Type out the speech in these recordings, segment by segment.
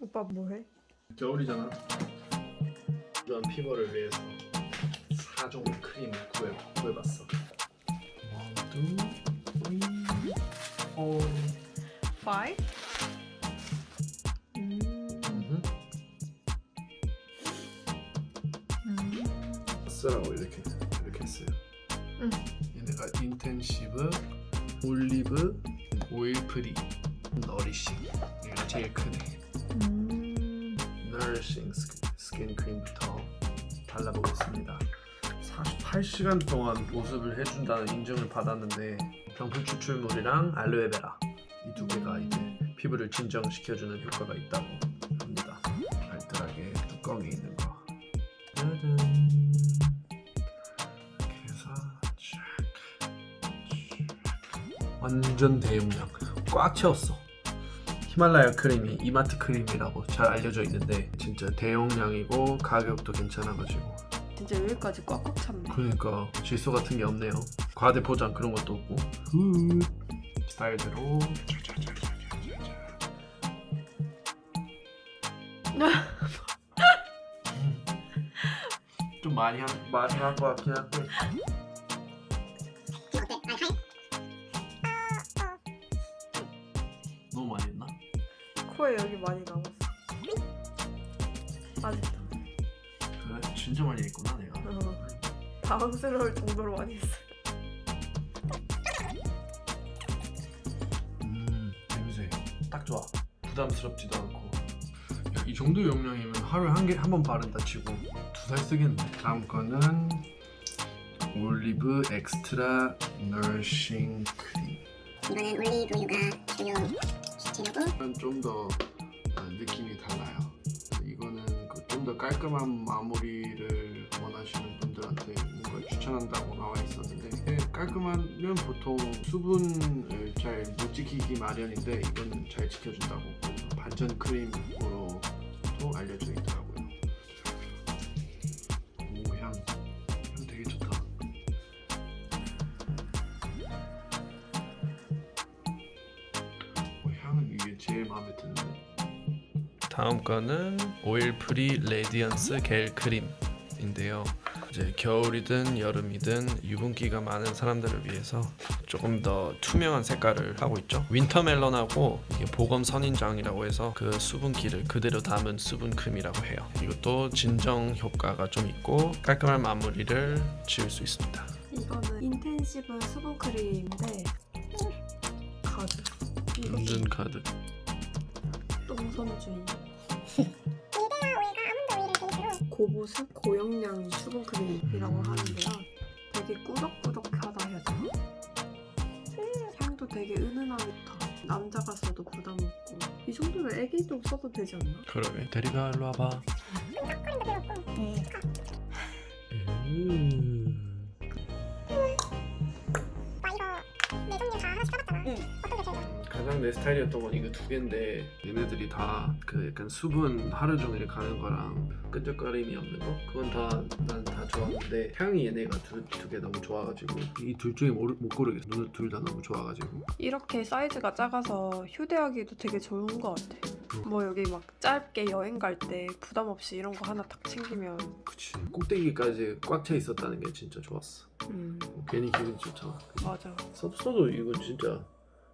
오빠 뭐해? 겨울이잖아. 이런 피부를 위해서 4종 크림 구해 구해봤어. Four. Five? 음. 음흠. 쓰라고 이렇게 이렇게 했어요. 응. 얘네가 인텐시브, 올리브, 오일 프리, 너리싱. 얘가 제일 크네. 음. 너리싱 스킨 크림부터 발라보겠습니다. 48시간 동안 보습을 해준다는 인증을 받았는데 병풀 추출물이랑 알로에베라 이 두 개가 이제 피부를 진정시켜주는 효과가 있다고 합니다. 알뜰하게 뚜껑에 있는 거. 짜잔. 완전 대용량 꽉 채웠어. 히말라야 크림이 이마트 크림이라고 잘 알려져 있는데 진짜 대용량이고 가격도 괜찮아가지고. 진짜 여기까지 꽉꽉 찼네. 그러니까 질소 같은 게 없네요. 과대 포장 그런 것도 없고. 굿. 스타일대로. 좀 많이 한 많이 한 것 같긴 한데 코에 여기 많이 남았어. 아직도. 그래 진짜 많이 했구나 내가 어. 당황스러울 정도로 많이 했어. 음 냄새 딱 좋아 부담스럽지도 않고 야, 이 정도 용량이면 하루에 한 개 한 번 바른다 치고 두 달 쓰겠네 다음 거는 올리브 엑스트라 너싱 크림 이거는 올리브유가 주요 이건 좀더 아, 느낌이 달라요. 이거는 그 좀 더 깔끔한 마무리를 원하시는 분들한테 뭔가 추천한다고 나와 있었는데 깔끔하면 보통 수분을 잘 못 지키기 마련인데 이거는 잘 지켜준다고 반전 크림으로 도 알려져 있더라고요 마음에 드는데 다음 거는 오일 프리 레디언스 겔 크림인데요. 이제 겨울이든 여름이든 유분기가 많은 사람들을 위해서 조금 더 투명한 색깔을 하고 있죠. 윈터 멜론하고 이게 보검 선인장이라고 해서 그 수분기를 그대로 담은 수분 크림이라고 해요. 이것도 진정 효과가 좀 있고 깔끔한 마무리를 지을 수 있습니다. 이거는 인텐시브 수분 크림인데 가득. 이거 완전 가득. 베이스로 고보습 고용량 수분 크림이라고 하는데요. 되게 꾸덕꾸덕하다 해야 되나? 음, 향도 되게 은은하게 좋다. 남자가 써도 부담 없고 이 정도면 애기도 써도 되지 않나? 그러게. 대리가 일로 와봐. 배웠고 음. 가장 내 스타일이었던 건 이거 두 개인데 얘네들이 다 그 약간 수분 하루 종일 가는 거랑 끈적거림이 없는 거? 그건 다 난 다 좋았는데 향이 얘네가 두 개 너무 좋아가지고 이 둘 중에 모르, 못 고르겠어. 눈을 둘 다 너무 좋아가지고. 이렇게 사이즈가 작아서 휴대하기도 되게 좋은 것 같아. 뭐 여기 막 짧게 여행 갈 때 부담 없이 이런 거 하나 딱 챙기면 그치. 꼭대기까지 꽉 차 있었다는 게 진짜 좋았어. 음. 괜히 기분이 좋잖아. 맞아. 써도 써도 이건 진짜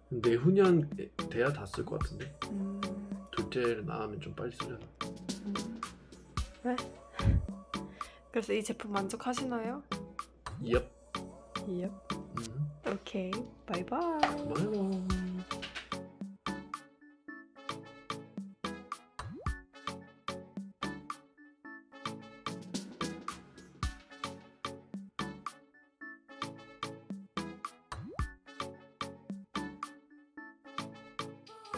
내후년 돼야 다 쓸 것 같은데 음, 둘째를 낳으면 좀 빨리 쓰려나 음. 왜? 그래서 이 제품 만족하시나요? 얍 예. 음. 오케이. 바이바이. 바이바이